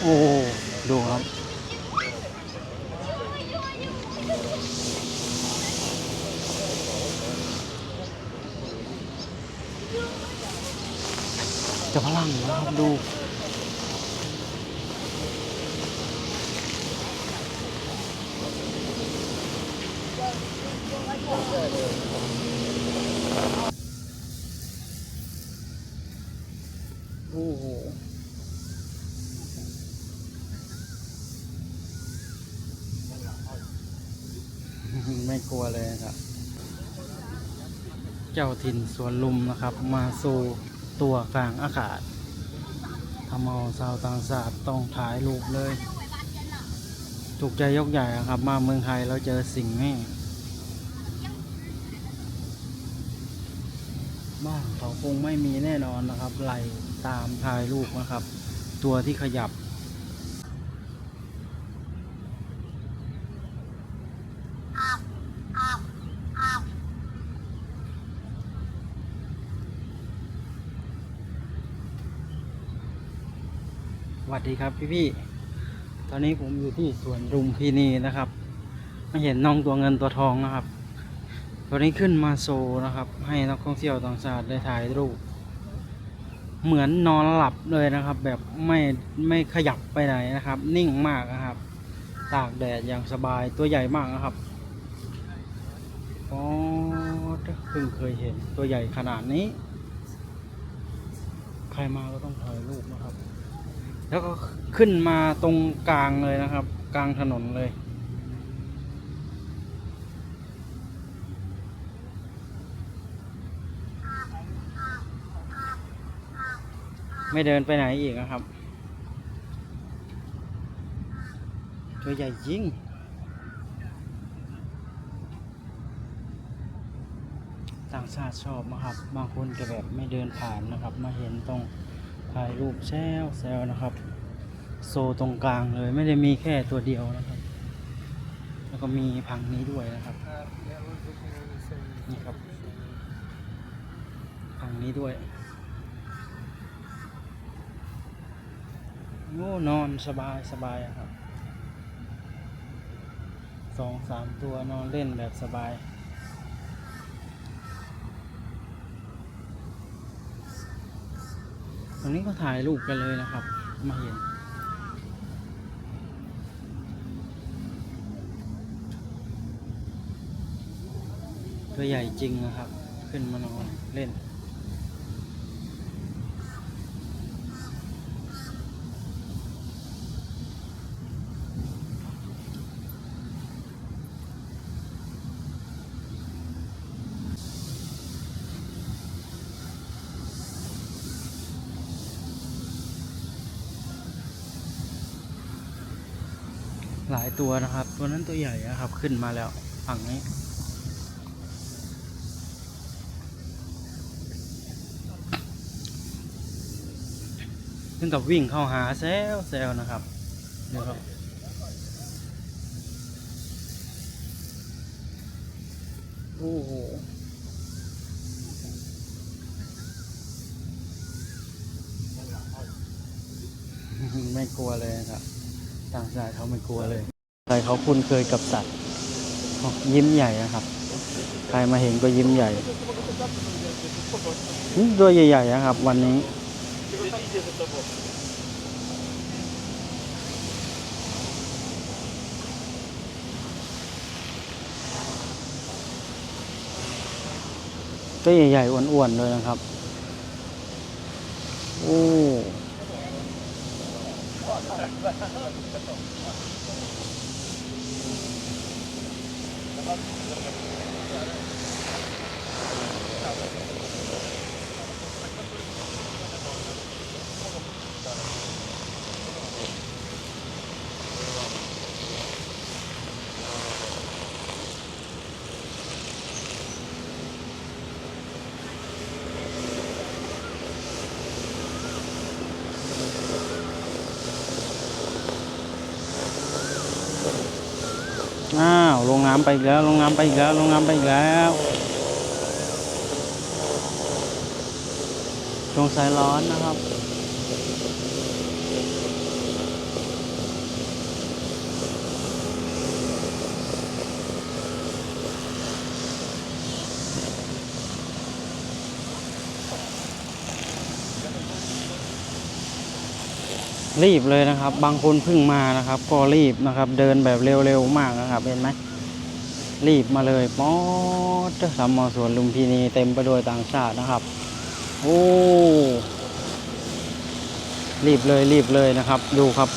โอ้ดูครับจะพลังนะครับดู ไม่กลัวเลยครับ เจ้าถิ่นสวนลุมนะครับ มาสู่ตัวกลางอากาศทำเอาชาวต่างชาติต้องถ่ายรูปเลย ถูกใจยกใหญ่อะครับ มาเมืองไทยแล้วเจอสิ่งนี้บ้านเขาคงไม่มีแน่นอนนะครับไหลตามถ่ายรูปนะครับ ตัวที่ขยับ วัสดีครับพี่พี่ตอนนี้ผมอยู่ที่สวนรุมพินีนะครับมาเห็นน้องตัวเงินตัวทองนะครับตอนนี้ขึ้นมาโซนะครับ ให้นักท่องเที่ยวต่างชาติได้ถ่ายรูป เหมือนนอนหลับเลยนะครับ แบบไม่ไม่ขยับไปไหนนะครับ นิ่งมากนะครับ ตากแดดอย่างสบายตัวใหญ่มากนะครับอ๋อเพิ่งเคยเห็นตัวใหญ่ขนาดนี้ ใครมาก็ต้องถ่ายรูปนะครับ แล้วก็ขึ้นมาตรงกลางเลยนะครับ กลางถนนเลย ไม่เดินไปไหนอีกนะครับตัวใหญ่จริงต่างชาติชอบนะครับ บางคนก็แบบไม่เดินผ่านนะครับ มาเห็นตรง ถ่ายรูปแซวแซวนะครับ โซตรงกลางเลยไม่ได้มีแค่ตัวเดียวนะครับ แล้วก็มีพังนี้ด้วยนะครับนี่ครับพังนี้ด้วยโอ้นอนสบายสบายครับสองสามตัวนอนเล่นแบบสบาย ตรงนี้ก็ถ่ายรูปกันเลยนะครับ มาเห็นตัวใหญ่จริงนะครับ ขึ้นมานอนเล่นายตัวนะครับ ตัวนั้นตัวใหญ่นะครับ ขึ้นมาแล้วฝั่งนี้ขึ้นกับวิ่งเข้าหาแซวแซวนะครับเดี๋ยวครับโอ้โหไม่กลัวเลยครับ ต่างชาติเขาไม่กลัวเลยใครเขาคุ้นเคยกับสัตว์ยิ้มใหญ่นะครับ ใครมาเห็นก็ยิ้มใหญ่ตัวใหญ่ๆนะครับ วันนี้ตัวใหญ่ๆอ้วนๆเลยนะครับ โอ้ อ้าลงน้ำไปแล้วลงน้ำไปแล้วลงน้ำไปแล้วช่วงสายร้อนนะครับ รีบเลยนะครับ บางคนเพิ่งมานะครับ ก็รีบนะครับ เดินแบบเร็วๆมากนะครับ เห็นไหม รีบมาเลยป๊อดสามมอสวนลุมพินีเต็มไปด้วยต่างชาตินะครับ โอ้รีบเลยรีบเลยนะครับ ดูครับ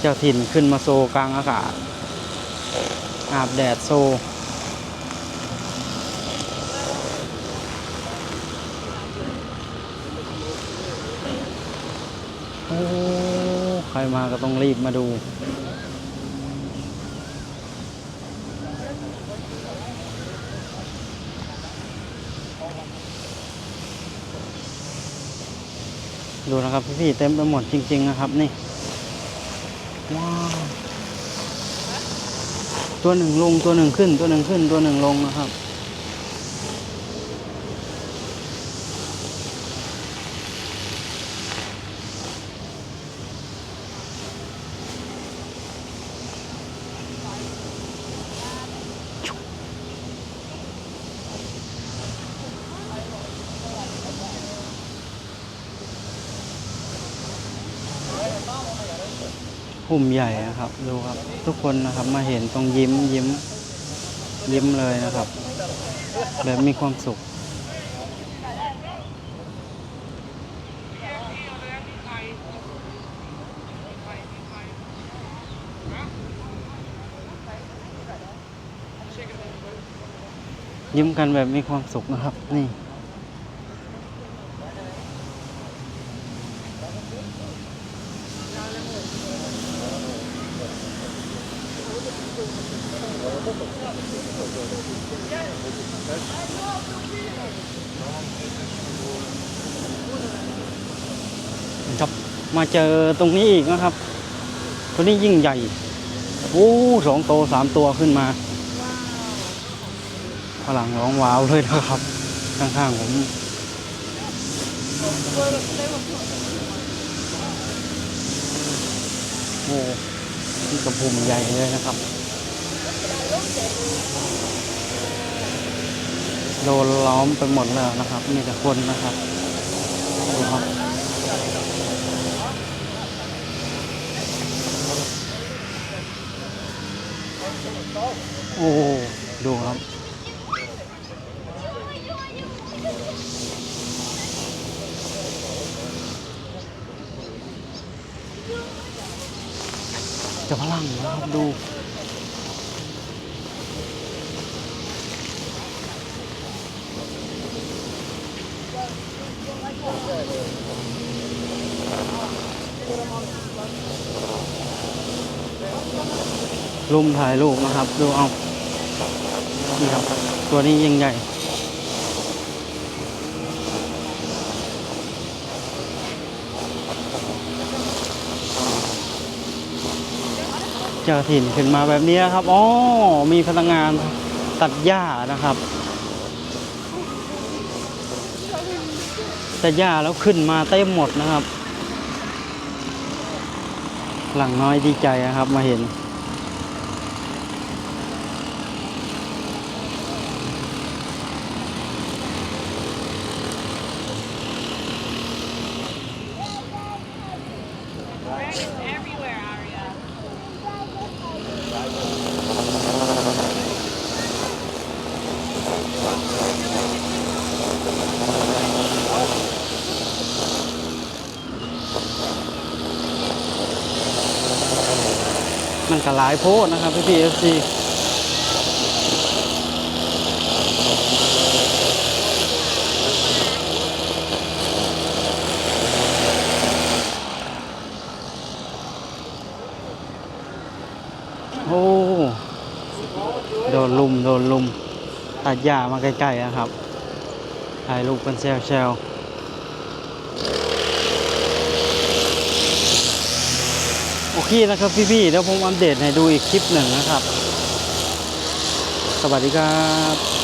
เจ้าถิ่นขึ้นมาโซกลางอากาศ อาบแดดโซ โอ้ ใครมาก็ต้องรีบมาดู ดูนะครับพี่ๆเต็มไปหมดจริง ๆ นะครับ นี่ว้าวตัวหนึ่งลงตัวหนึ่งขึ้น ตัวหนึ่งขึ้นตัวหนึ่งลงนะครับ หุ่มใหญ่นะครับ ดูครับ ทุกคนนะครับมาเห็นต้องยิ้มยิ้ม ยิ้มเลยนะครับ แบบมีความสุข ยิ้มกันแบบมีความสุขนะครับ นี่ ครับมาเจอตรงนี้อีกนะครับ ตัวนี้ยิ่งใหญ่ โอ้สองโตวสามตัวขึ้นมาฝรั่งร้องว้าวเลยนะครับ ข้างๆผมโอ้ ที่กระพุมใหญ่เลยนะครับ โดนล้อมไปหมดแล้วนะครับ มีแต่คนนะครับดูครับโอ้ดูครับ จะพลังนะครับดูรุมถ่ายรูปนะครับ ดูเอานี่ครับ ตัวนี้ยิ่งใหญ่ เจ้าถิ่นขึ้นมาแบบนี้นะครับอ๋อมีพนักงานตัดหญ้านะครับตัดหญ้าแล้วขึ้นมาเต็มหมดนะครับ หลังน้อยดีใจนะครับมาเห็น มันก็หลายโพดนะครับพี่พีเอฟซีโอ้ โดนลุม โดนลุม ตัดหญ้ามาใกล้ๆนะครับ ถ่ายรูปกันแซวๆ กี้นะครับพี่ๆเดี๋ยวผมอัปเดตให้ดูอีกคลิปหนึ่งนะครับ สวัสดีครับ